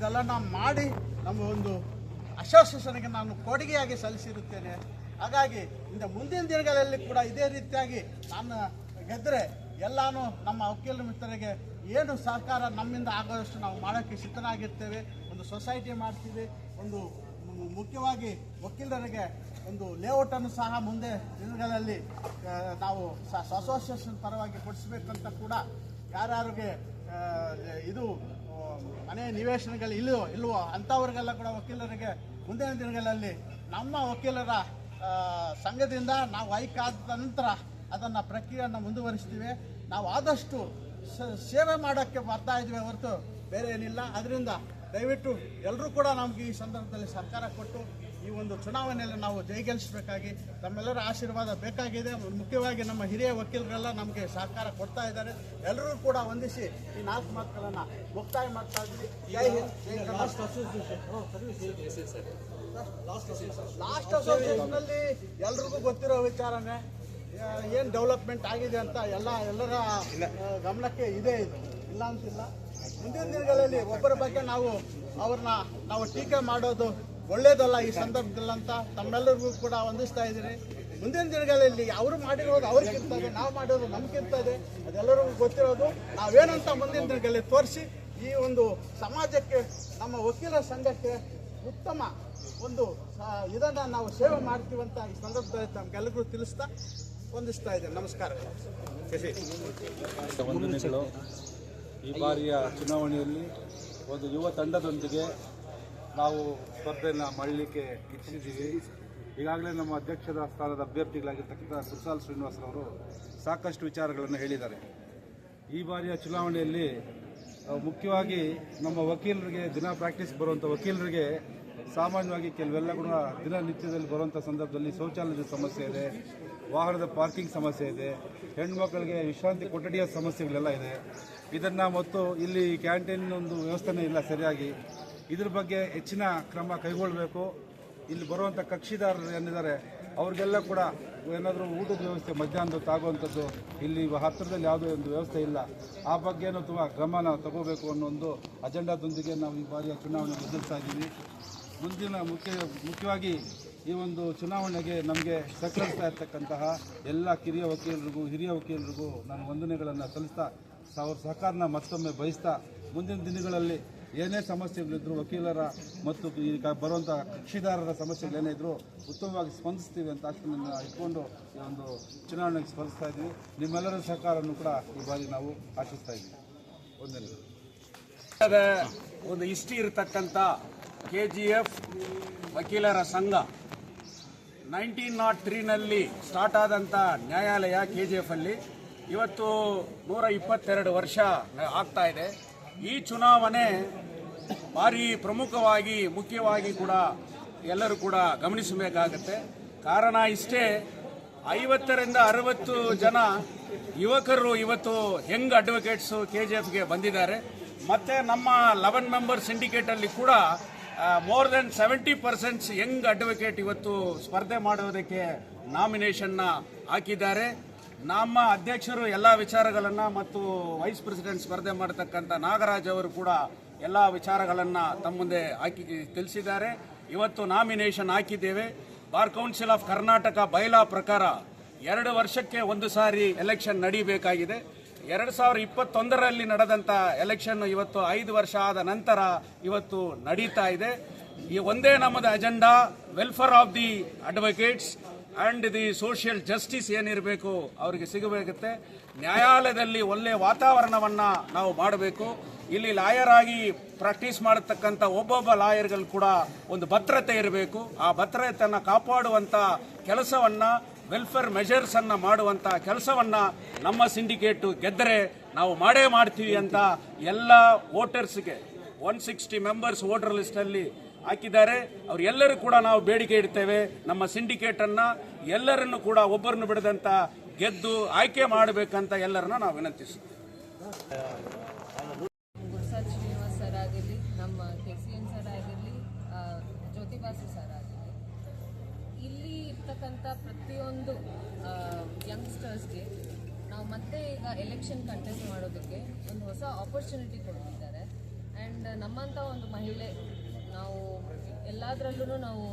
ಇದೆಲ್ಲ ಮಾಡಿ ನಮ್ಮ ಒಂದು ಅಸೋಸಿಯೇಷನ್ಗೆ ನಾನು ಕೊಡುಗೆಯಾಗಿ ಸಲ್ಲಿಸಿರುತ್ತೇನೆ. ಹಾಗಾಗಿ ಇಂದ ಮುಂದಿನ ದಿನಗಳಲ್ಲಿ ಕೂಡ ಇದೇ ರೀತಿಯಾಗಿ ನಾನು ಗೆದ್ದರೆ ಎಲ್ಲಾನು ನಮ್ಮ ವಕೀಲ ಮಿತ್ರರಿಗೆ ಏನು ಸಹಕಾರ ನಮ್ಮಿಂದ ಆಗೋದಷ್ಟು ನಾವು ಮಾಡೋಕ್ಕೆ ಸಿದ್ಧರಾಗಿರ್ತೇವೆ. ಒಂದು ಸೊಸೈಟಿ ಮಾಡ್ತೀವಿ. ಒಂದು ಮುಖ್ಯವಾಗಿ ವಕೀಲರಿಗೆ ಒಂದು ಲೇಔಟನ್ನು ಸಹ ಮುಂದೆ ದಿನಗಳಲ್ಲಿ ನಾವು ಅಸೋಸಿಯೇಷನ್ ಪರವಾಗಿ ಕೊಡಿಸ್ಬೇಕಂತ ಕೂಡ ಯಾರ್ಯಾರಿಗೆ ಇದು ಮನೆ ನಿವೇಶನಗಳು ಇಲ್ಲೋ ಇಲ್ವೋ ಅಂಥವ್ರಿಗೆಲ್ಲ ಕೂಡ ವಕೀಲರಿಗೆ ಮುಂದಿನ ದಿನಗಳಲ್ಲಿ ನಮ್ಮ ವಕೀಲರ ಸಂಘದಿಂದ ನಾವು ಆಯ್ಕಾದ ನಂತರ ಅದನ್ನು ಪ್ರಕ್ರಿಯೆಯನ್ನು ಮುಂದುವರಿಸ್ತೀವಿ. ನಾವು ಆದಷ್ಟು ಸೇವೆ ಮಾಡೋಕ್ಕೆ ಬರ್ತಾ ಇದ್ದೀವಿ ಹೊರತು ಬೇರೆ ಏನಿಲ್ಲ. ಅದರಿಂದ ದಯವಿಟ್ಟು ಎಲ್ಲರೂ ಕೂಡ ನಮಗೆ ಈ ಸಂದರ್ಭದಲ್ಲಿ ಸರ್ಕಾರ ಕೊಟ್ಟು ಈ ಒಂದು ಚುನಾವಣೆಯಲ್ಲಿ ನಾವು ಜಯಗಳಿಸಬೇಕಾಗಿ ತಮ್ಮೆಲ್ಲರ ಆಶೀರ್ವಾದ ಬೇಕಾಗಿದೆ. ಮುಖ್ಯವಾಗಿ ನಮ್ಮ ಹಿರಿಯ ವಕೀಲರೆಲ್ಲ ನಮಗೆ ಸಹಕಾರ ಕೊಡ್ತಾ ಇದ್ದಾರೆ. ಎಲ್ಲರೂ ಕೂಡ ಹೊಂದಿಸಿ ಈ ನಾಲ್ಕು ಮಾತುಗಳನ್ನು ಮುಕ್ತಾಯ ಮಾಡ್ತಾ ಇದ್ದೀವಿ. ಜೈ ಹಿಂದ್ ಜೈ ಕರ್ನಾಟಕ. ಲಾಸ್ಟ್ ಅಸೋಸಿಯೇಷನಲ್ಲಿ ಎಲ್ರಿಗೂ ಗೊತ್ತಿರೋ ವಿಚಾರನೇ ಏನು ಡೆವಲಪ್ಮೆಂಟ್ ಆಗಿದೆ ಅಂತ ಎಲ್ಲ ಎಲ್ಲರ ಗಮನಕ್ಕೆ ಇದೆ ಇದು. ಇಲ್ಲ ಅಂತಿಲ್ಲ. ಮುಂದಿನ ದಿನಗಳಲ್ಲಿ ಒಬ್ಬರ ಬಗ್ಗೆ ನಾವು ಅವ್ರನ್ನ ನಾವು ಟೀಕೆ ಮಾಡೋದು ಒಳ್ಳೇದಲ್ಲ ಈ ಸಂದರ್ಭದಲ್ಲಿ ಅಂತ ತಮ್ಮೆಲ್ಲರಿಗೂ ಕೂಡ ವಂದಿಸ್ತಾ ಇದ್ದೀನಿ. ಮುಂದಿನ ದಿನಗಳಲ್ಲಿ ಅವರು ಮಾಡಿರೋದು ಅವ್ರಿಗಿಂತ ಇದೆ, ನಾವು ಮಾಡಿರೋದು ನಮ್ಗಿಂತ ಇದೆ, ಅದೆಲ್ಲರಿಗೂ ಗೊತ್ತಿರೋದು. ನಾವೇನಂತ ಮುಂದಿನ ದಿನಗಳಲ್ಲಿ ತೋರಿಸಿ ಈ ಒಂದು ಸಮಾಜಕ್ಕೆ, ನಮ್ಮ ವಕೀಲರ ಸಂಘಕ್ಕೆ ಉತ್ತಮ ಒಂದು ಇದನ್ನು ನಾವು ಸೇವೆ ಮಾಡ್ತೀವಂತ ಈ ಸಂದರ್ಭದಲ್ಲಿ ತಮ್ಗೆಲ್ಲರಿಗೂ ತಿಳಿಸ್ತಾ ವಂದಿಸ್ತಾ ಇದ್ದೇನೆ. ನಮಸ್ಕಾರ. ಈ ಬಾರಿಯ ಚುನಾವಣೆಯಲ್ಲಿ ಒಂದು ಯುವ ತಂಡದೊಂದಿಗೆ ನಾವು ಸ್ಪರ್ಧೆಯನ್ನು ಮಾಡಲಿಕ್ಕೆ ಇಚ್ಛಿಸಿದ್ದೀವಿ ಈಗಾಗಲೇ ನಮ್ಮ ಅಧ್ಯಕ್ಷರ ಸ್ಥಾನದ ಅಭ್ಯರ್ಥಿಗಳಾಗಿರ್ತಕ್ಕಂಥ ಶ್ರೀನಿವಾಸ್ ಶ್ರೀನಿವಾಸರವರು ಸಾಕಷ್ಟು ವಿಚಾರಗಳನ್ನು ಹೇಳಿದ್ದಾರೆ. ಈ ಬಾರಿಯ ಚುನಾವಣೆಯಲ್ಲಿ ಮುಖ್ಯವಾಗಿ ನಮ್ಮ ವಕೀಲರಿಗೆ ದಿನ ಪ್ರಾಕ್ಟೀಸ್ ಬರುವಂಥ ವಕೀಲರಿಗೆ ಸಾಮಾನ್ಯವಾಗಿ ಕೆಲವೆಲ್ಲ ಕೂಡ ದಿನನಿತ್ಯದಲ್ಲಿ ಬರುವಂಥ ಸಂದರ್ಭದಲ್ಲಿ ಶೌಚಾಲಯದ ಸಮಸ್ಯೆ ಇದೆ. ವಾಹನದ ಪಾರ್ಕಿಂಗ್ ಸಮಸ್ಯೆ ಇದೆ. ಹೆಣ್ಮಕ್ಳಿಗೆ ವಿಶ್ರಾಂತಿ ಕೊಠಡಿಯ ಸಮಸ್ಯೆಗಳೆಲ್ಲ ಇದೆ. ಇದನ್ನು ಮತ್ತು ಇಲ್ಲಿ ಕ್ಯಾಂಟೀನ್ ಒಂದು ವ್ಯವಸ್ಥೆನೇ ಇಲ್ಲ ಸರಿಯಾಗಿ. ಇದ್ರ ಬಗ್ಗೆ ಹೆಚ್ಚಿನ ಕ್ರಮ ಕೈಗೊಳ್ಳಬೇಕು. ಇಲ್ಲಿ ಬರುವಂಥ ಕಕ್ಷಿದಾರರು ಏನಿದ್ದಾರೆ, ಅವ್ರಿಗೆಲ್ಲ ಕೂಡ ಏನಾದರೂ ಊಟದ ವ್ಯವಸ್ಥೆ, ಮಧ್ಯಾಹ್ನದ ತಾಗುವಂಥದ್ದು ಇಲ್ಲಿ ಹತ್ತಿರದಲ್ಲಿ ಯಾವುದೇ ಒಂದು ವ್ಯವಸ್ಥೆ ಇಲ್ಲ. ಆ ಬಗ್ಗೆನೂ ತುಂಬ ಗಮನ ತಗೋಬೇಕು ಅನ್ನೋ ಒಂದು ಅಜೆಂಡಾದೊಂದಿಗೆ ನಾವು ಈ ಬಾರಿಯ ಚುನಾವಣೆ ಎದುರಿಸ್ತಾ ಇದ್ದೀವಿ. ಮುಂದಿನ ಮುಖ್ಯ ಮುಖ್ಯವಾಗಿ ಈ ಒಂದು ಚುನಾವಣೆಗೆ ನಮಗೆ ಸಹಕರಿಸ್ತಾ ಇರ್ತಕ್ಕಂತಹ ಎಲ್ಲ ಕಿರಿಯ ವಕೀಲರಿಗೂ, ಹಿರಿಯ ವಕೀಲರಿಗೂ ನಾನು ವಂದನೆಗಳನ್ನು ಸಲ್ಲಿಸ್ತಾ, ಅವ್ರ ಸಹಕಾರನ ಮತ್ತೊಮ್ಮೆ ಬಯಸ್ತಾ, ಮುಂದಿನ ದಿನಗಳಲ್ಲಿ ಏನೇ ಸಮಸ್ಯೆಗಳಿದ್ರು ವಕೀಲರ ಮತ್ತು ಈಗ ಬರುವಂಥ ಕಕ್ಷಿದಾರರ ಸಮಸ್ಯೆಗಳೇನೇ ಇದ್ದರೂ ಉತ್ತಮವಾಗಿ ಸ್ಪಂದಿಸ್ತೀವಿ ಅಂತ ಆಶ್ವಾಸನೆಯನ್ನು ಇಟ್ಕೊಂಡು ಈ ಒಂದು ಚುನಾವಣೆಗೆ ಸ್ಪರ್ಧಿಸ್ತಾ ಇದ್ದೀವಿ. ನಿಮ್ಮೆಲ್ಲರ ಸಹಕಾರವನ್ನು ಕೂಡ ಈ ಬಾರಿ ನಾವು ಆಶಿಸ್ತಾ ಇದ್ದೀವಿ. ಒಂದು ಇಷ್ಟಿ ಇರತಕ್ಕಂಥ ಕೆ ಜಿ ಎಫ್ ವಕೀಲರ ಸಂಘ ನೈನ್ಟೀನ್ ನಾಟ್ ತ್ರೀನಲ್ಲಿ ಸ್ಟಾರ್ಟ್ ಆದಂಥ ನ್ಯಾಯಾಲಯ ಕೆ ಜಿ ಎಫ್ ಅಲ್ಲಿ ಇವತ್ತು ನೂರ ಇಪ್ಪತ್ತೆರಡು ವರ್ಷ ಆಗ್ತಾ ಇದೆ. ಈ ಚುನಾವಣೆ ಭಾರಿ ಪ್ರಮುಖವಾಗಿ, ಮುಖ್ಯವಾಗಿ ಕೂಡ ಎಲ್ಲರೂ ಕೂಡ ಗಮನಿಸಬೇಕಾಗತ್ತೆ. ಕಾರಣ ಇಷ್ಟೇ, ಐವತ್ತರಿಂದ ಅರವತ್ತು ಜನ ಯುವಕರು ಇವತ್ತು ಹೆಂಗ್ ಅಡ್ವೊಕೇಟ್ಸು ಕೆ ಜಿ ಎಫ್ಗೆ ಬಂದಿದ್ದಾರೆ. ಮತ್ತೆ ನಮ್ಮ ಲೆವೆನ್ ಮೆಂಬರ್ ಸಿಂಡಿಕೇಟ್ ಅಲ್ಲಿ ಕೂಡ more than seventy percents young advocate ಇವತ್ತು ಸ್ಪರ್ಧೆ ಮಾಡುವುದಕ್ಕೆ ನಾಮಿನೇಷನ್ನ ಹಾಕಿದ್ದಾರೆ. ನಮ್ಮ ಅಧ್ಯಕ್ಷರು ಎಲ್ಲ ವಿಚಾರಗಳನ್ನು ಮತ್ತು ವೈಸ್ ಪ್ರೆಸಿಡೆಂಟ್ ಸ್ಪರ್ಧೆ ಮಾಡತಕ್ಕಂಥ ನಾಗರಾಜ್ ಅವರು ಕೂಡ ಎಲ್ಲ ವಿಚಾರಗಳನ್ನು ತಮ್ಮ ಮುಂದೆ ಹಾಕಿ, ತಿಳಿಸಿದ್ದಾರೆ. ಇವತ್ತು ನಾಮಿನೇಷನ್ ಹಾಕಿದ್ದೇವೆ. Bar council of Karnataka bylaw ಪ್ರಕಾರ ಎರಡು ವರ್ಷಕ್ಕೆ ಒಂದು ಸಾರಿ ಎಲೆಕ್ಷನ್ ನಡೀಬೇಕಾಗಿದೆ. ಎರಡು ಸಾವಿರ ಇಪ್ಪತ್ತೊಂದರಲ್ಲಿ ನಡೆದಂಥ ಎಲೆಕ್ಷನ್ ಇವತ್ತು ಐದು ವರ್ಷ ಆದ ನಂತರ ಇವತ್ತು ನಡೀತಾ ಇದೆ. ಈ ಒಂದೇ ನಮ್ಮದು agenda welfare of the advocates and the social justice ಏನಿರಬೇಕು ಅವರಿಗೆ ಸಿಗಬೇಕತ್ತೆ. ನ್ಯಾಯಾಲಯದಲ್ಲಿ ಒಳ್ಳೆಯ ವಾತಾವರಣವನ್ನು ನಾವು ಮಾಡಬೇಕು. ಇಲ್ಲಿ ಲಾಯರ್ ಆಗಿ ಪ್ರಾಕ್ಟೀಸ್ ಮಾಡತಕ್ಕಂಥ ಒಬ್ಬೊಬ್ಬ ಲಾಯರ್ಗಳು ಕೂಡ ಒಂದು ಭದ್ರತೆ ಇರಬೇಕು. ಆ ಭದ್ರತೆಯನ್ನು ಕಾಪಾಡುವಂಥ ಕೆಲಸವನ್ನ ವೆಲ್ಫೇರ್ ಮೆಜರ್ಸ್ ಅನ್ನ ಮಾಡುವಂತ ಕೆಲಸವನ್ನ ನಮ್ಮ ಸಿಂಡಿಕೇಟ್ ಗೆದ್ದರೆ ನಾವು ಮಾಡೇ ಮಾಡ್ತೀವಿ ಅಂತ ಎಲ್ಲ ವೋಟರ್ಸ್ಗೆ ಒನ್ ಸಿಕ್ಸ್ಟಿ ಮೆಂಬರ್ಸ್ ವೋಟರ್ ಲಿಸ್ಟಲ್ಲಿ ಹಾಕಿದ್ದಾರೆ. ಅವರೆಲ್ಲರೂ ಕೂಡ ನಾವು ಬೇಡಿಕೆ ಇಡ್ತೇವೆ. ನಮ್ಮ ಸಿಂಡಿಕೇಟ್ ಅನ್ನ ಎಲ್ಲರನ್ನು ಕೂಡ ಒಬ್ಬರನ್ನು ಬಿಡದಂತ ಗೆದ್ದು ಆಯ್ಕೆ ಮಾಡಬೇಕಂತ ಎಲ್ಲರನ್ನ ನಾವು ವಿನಂತಿಸ್ತೀವಿ ಇರ್ತಕ್ಕಂಥ ಪ್ರತಿಯೊಂದು ಯಂಗ್ಸ್ಟರ್ಸ್ಗೆ ನಾವು ಮತ್ತೆ ಈಗ ಎಲೆಕ್ಷನ್ ಕಂಟೆಸ್ಟ್ ಮಾಡೋದಕ್ಕೆ ಒಂದು ಹೊಸ ಆಪರ್ಚುನಿಟಿ ಕೊಡ್ತಿದ್ದಾರೆ. ಆ್ಯಂಡ್ ನಮ್ಮಂಥ ಒಂದು ಮಹಿಳೆ, ನಾವು ಎಲ್ಲದರಲ್ಲೂ ನಾವು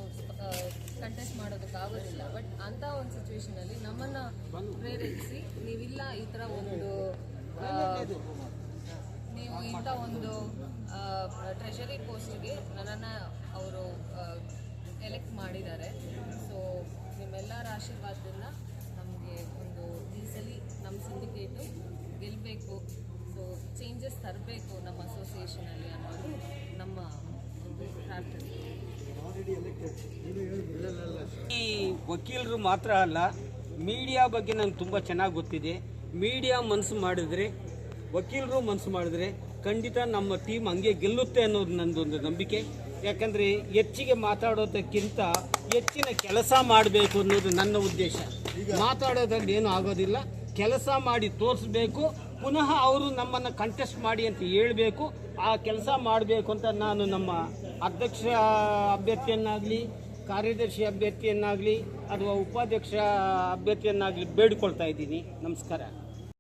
ಕಂಟೆಸ್ಟ್ ಮಾಡೋದಕ್ಕಾಗೋದಿಲ್ಲ ಬಟ್ ಅಂಥ ಒಂದು ಸಿಚುವೇಶನಲ್ಲಿ ನಮ್ಮನ್ನು ಪ್ರೇರೇಪಿಸಿ ನೀವಿಲ್ಲ ಈ ಥರ ಒಂದು ನೀವು ಇಂಥ ಒಂದು ಟ್ರೆಷರಿ ಪೋಸ್ಟ್ಗೆ ನನ್ನನ್ನು ಅವರು ಎಲೆಕ್ಟ್ ಮಾಡಿದ್ದಾರೆ. ಸೊ ನಿಮ್ಮೆಲ್ಲರ ಆಶೀರ್ವಾದದಿಂದ ನಮಗೆ ಒಂದು ಈ ನಮ್ಮ ಸಿಂಡಿಕೇಟು ಗೆಲ್ಲಬೇಕು ಸೊ ಚೇಂಜಸ್ ತರಬೇಕು ನಮ್ಮ ಅಸೋಸಿಯೇಷನಲ್ಲಿ ಅನ್ನೋದು ನಮ್ಮ ಪ್ರಾರ್ಥನೆ. ಈ ವಕೀಲರು ಮಾತ್ರ ಅಲ್ಲ ಮೀಡಿಯಾ ಬಗ್ಗೆ ನಂಗೆ ತುಂಬ ಚೆನ್ನಾಗಿ ಗೊತ್ತಿದೆ. ಮೀಡಿಯಾ ಮನಸ್ಸು ಮಾಡಿದ್ರೆ, ವಕೀಲರು ಮನಸ್ಸು ಮಾಡಿದ್ರೆ ಖಂಡಿತ ನಮ್ಮ ಟೀಮ್ ಹಂಗೆ ಗೆಲ್ಲುತ್ತೆ ಅನ್ನೋದು ನನ್ನದೊಂದು ನಂಬಿಕೆ. ಯಾಕಂದರೆ ಹೆಚ್ಚಿಗೆ ಮಾತಾಡೋದಕ್ಕಿಂತ ಹೆಚ್ಚಿನ ಕೆಲಸ ಮಾಡಬೇಕು ಅನ್ನೋದು ನನ್ನ ಉದ್ದೇಶ. ಮಾತಾಡೋದ್ರಲ್ಲಿ ಏನೂ ಆಗೋದಿಲ್ಲ. ಕೆಲಸ ಮಾಡಿ ತೋರಿಸ್ಬೇಕು. ಪುನಃ ಅವರು ನಮ್ಮನ್ನು ಕಂಟೆಸ್ಟ್ ಮಾಡಿ ಅಂತ ಹೇಳಬೇಕು. ಆ ಕೆಲಸ ಮಾಡಬೇಕು ಅಂತ ನಾನು ನಮ್ಮ ಅಧ್ಯಕ್ಷ ಅಭ್ಯರ್ಥಿಯನ್ನಾಗಲಿ, ಕಾರ್ಯದರ್ಶಿ ಅಭ್ಯರ್ಥಿಯನ್ನಾಗಲಿ, ಅಥವಾ ಉಪಾಧ್ಯಕ್ಷ ಅಭ್ಯರ್ಥಿಯನ್ನಾಗಲಿ ಬೇಡಿಕೊಳ್ತಾ ಇದ್ದೀನಿ. ನಮಸ್ಕಾರ.